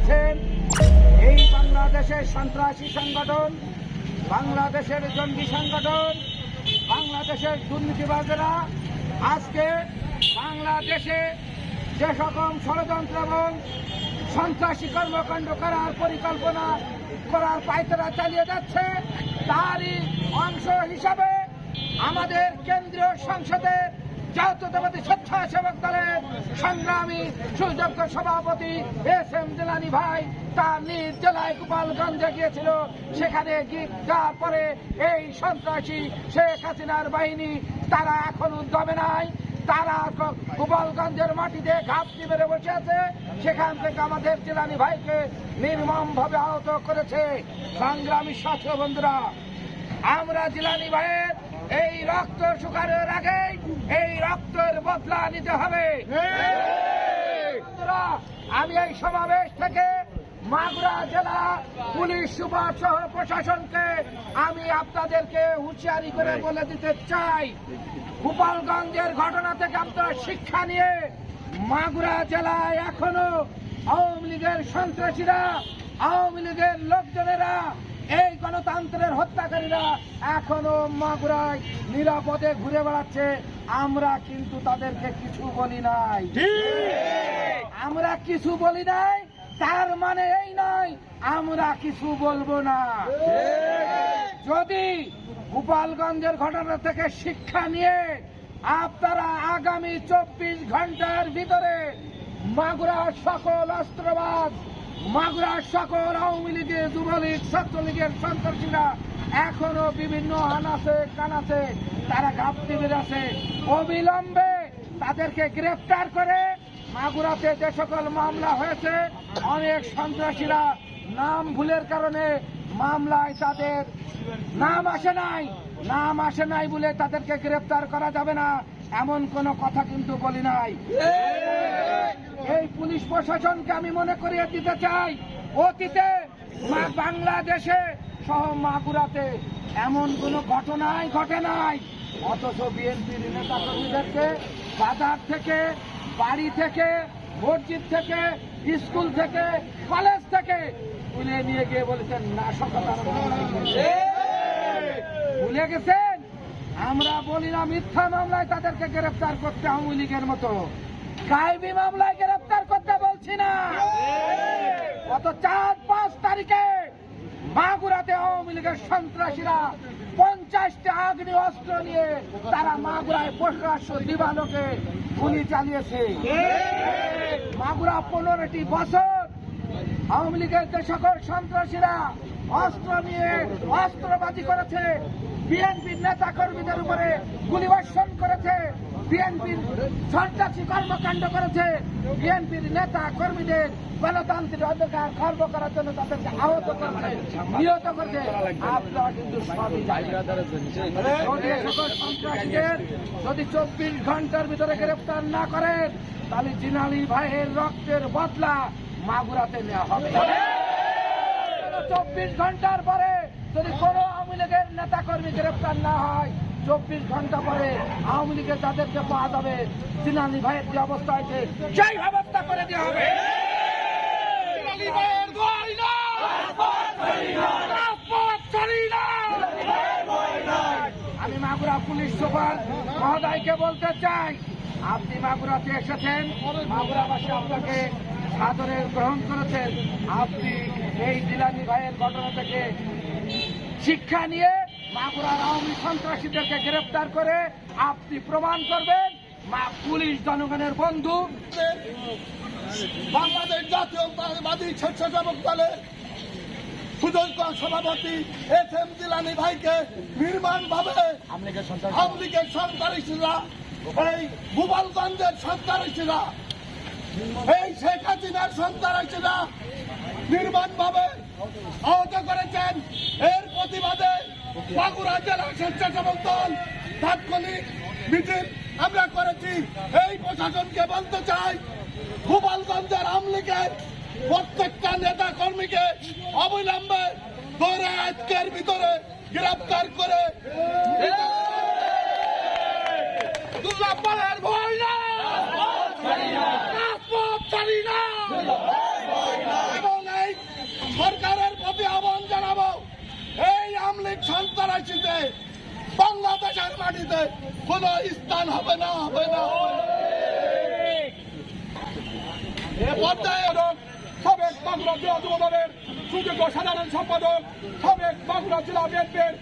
দিয়েছেন এই বাংলাদেশের সন্ত্রাসী সংগঠন, বাংলাদেশের জঙ্গি সংগঠন, বাংলাদেশের দুর্নীতিবাজেরা আজকে বাংলাদেশে যে সকল ষড়যন্ত্র এবং সন্ত্রাসী কর্মকাণ্ড করার পরিকল্পনা করার পায়তারা চালিয়ে যাচ্ছে, তারই অংশ হিসাবে আমাদের কেন্দ্রীয় সংসদে জাতীয়তাবাদী স্বেচ্ছাসেবক দলের সংগ্রামী সুযোগ্য সভাপতি এস এম জেলানি ভাই, তার নিজ জেলায় গোপালগঞ্জে গিয়েছিল। সেখানে যাওয়ার পরে এই সন্ত্রাসী শেখ হাসিনার বাহিনী তারা এখনও দমে নাই। তারা গোপালগঞ্জের মাটিতে ঘাপটি মেরে বসে আছে। সেখান থেকে আমাদের জেলানি ভাইকে নির্মম ভাবে আহত করেছে। সংগ্রামী ছাত্র বন্ধুরা, আমরা জিলানি ভাইয়ের এই রক্ত শুকানোর আগে এই রক্তের বদলা নিতে হবে। আমি এই সমাবেশ থেকে মাগুরা জেলা পুলিশ সুপার সহ প্রশাসনকে আমি আপনাদেরকে হুঁশিয়ারি করে বলে দিতে চাই। গোপালগঞ্জের ঘটনা থেকে আপনারা শিক্ষা নিয়ে মাগুরা জেলায় এখনও আওয়ামী লীগের সন্ত্রাসীরা আওয়ামী লীগের লোকজনেরা এই গণতন্ত্রের হত্যাকারীরা এখনও মাগুরায় নিরাপদে ঘুরে বেড়াচ্ছে। আমরা কিন্তু তাদেরকে কিছু বলি নাই। আমরা কিছু বলি নাই তার মানে এই নয় আমরা কিছু বলব না। যদি গোপালগঞ্জের ঘটনা থেকে শিক্ষা নিয়ে আপনারা আগামী চব্বিশ ঘণ্টার ভিতরে মাগুরার সকল অস্ত্রবাদ মাগুরার সকল আওয়ামী লীগের, যুবলীগ, ছাত্রলীগের সন্ত্রাসীরা এখনও বিভিন্ন আনাচে কানাচে তারা ঘাপটি বেড়েছে অবিলম্বে তাদেরকে গ্রেফতার করে মাগুরাতে যে সকল মামলা হয়েছে, অনেক সন্ত্রাসীরা নাম ভুলের কারণে মামলায় তাদের নাম আসে নাই। নাম আসে নাই বলে তাদেরকে গ্রেফতার করা যাবে না, এমন কোনো কথা কিন্তু বলি নাই। এই পুলিশ প্রশাসনকে আমি মনে করিয়ে দিতে চাই। অতীতে বাংলাদেশে সহ মাগুরাতে এমন কোনো ঘটনাই ঘটে নাই। অথচ বিএনপির নেতা কর্মীদেরকে বাজার থেকে, বাড়ি থেকে, মসজিদ থেকে, স্কুল থেকে, কলেজ থেকে তুলে নিয়ে গিয়ে বলেছেন নাশকতা ভুলে গেছেন? আমরা বলি না, মিথ্যা মামলায় তাদেরকে গ্রেফতার করতে আওয়ামী লীগের মতো। গাইবি মামলায় বলছি না গত চার, পাঁচ তারিখে মাগুরাতে আওয়ামী লীগের সন্ত্রাসীরা পঞ্চাশটা আগ্নি অস্ত্র নিয়ে তারা মাগুরায় প্রকাশ্য দিবালোকে গুলি চালিয়েছে। মাগুরা পনেরোটি বছর আওয়ামী লীগের যে সকল সন্ত্রাসীরা অস্ত্র নিয়ে অস্ত্রবাজি করেছে, বিএনপির নেতা কর্মীদের উপরে গুলিবর্ষণ করেছে বিএনপির সন্ত্রাসী কর্মকাণ্ড করেছে। বিএনপির নেতা কর্মীদের গণতান্ত্রিক অধিকার খর্ব করার জন্য তাদেরকে আহত করেছে, নিহত করেছে। সন্ত্রাসীদের যদি চব্বিশ ঘণ্টার ভিতরে গ্রেফতার না করেন, তাহলে জিনালি ভাইয়ের রক্তের বদলা মাগুরাতে নেওয়া হবে। চব্বিশ ঘণ্টার পরে যদি কোনো আওয়ামী লীগের নেতা কর্মী গ্রেফতার না হয় চব্বিশ ঘণ্টা পরে আওয়ামী লীগের যাদেরকে পাওয়া যাবে জিনালি ভাইয়ের যে অবস্থা হয়েছে? সেই ব্যবস্থা করে দেওয়া হবে! আমি মাগুরা পুলিশ সুপার মহোদয়কে বলতে চাই আপনি মাগুরাতে এসেছেন মাগুরাবাসী আপনাকে সাদরে গ্রহণ করেছেন। আপনি এই জিলানি ভাইয়ের ঘটনা থেকে শিক্ষা নিয়ে মাগুরার আওয়ামী সন্ত্রাসীদেরকে গ্রেফতার করে আপনি প্রমাণ করবেন মা পুলিশ জনগণের বন্ধু। বাংলাদেশ জাতীয়তাবাদী স্বেচ্ছাসেবক দলের সুযোগ্য সভাপতি এস এম জিলানি ভাইকে নির্মাণ ভাবে আওয়ামী লীগের সন্ত্রাসীরা এই গোপালগঞ্জের সন্ত্রাসীরা এই শেখ হাসিনার সন্ত্রাসীরা নির্মাণ ভাবে আহত করেছেন। এর প্রতিবাদে বাঁকুড়া জেলা স্বেচ্ছাসেবক দল তাৎক্ষণিক মিছিল আমরা করেছি। এই প্রশাসনকে বলতে চাই, গোপালগঞ্জের আমলিগের প্রত্যেকটা নেতা কর্মীকে অবিলম্বে ধরে আজকের ভিতরে গ্রেফতার করে দুর্গাপাড়ার ভয় না রাজপথ ছাড়ি না এবং বাংলাদেশের মাটিতে কোন স্থান হবে না হবে না। সাবেক বাংলা জেলা যুব দলের সুযোগ্য সাধারণ সম্পাদক, সাবেক বাংলা জেলা বিএনপির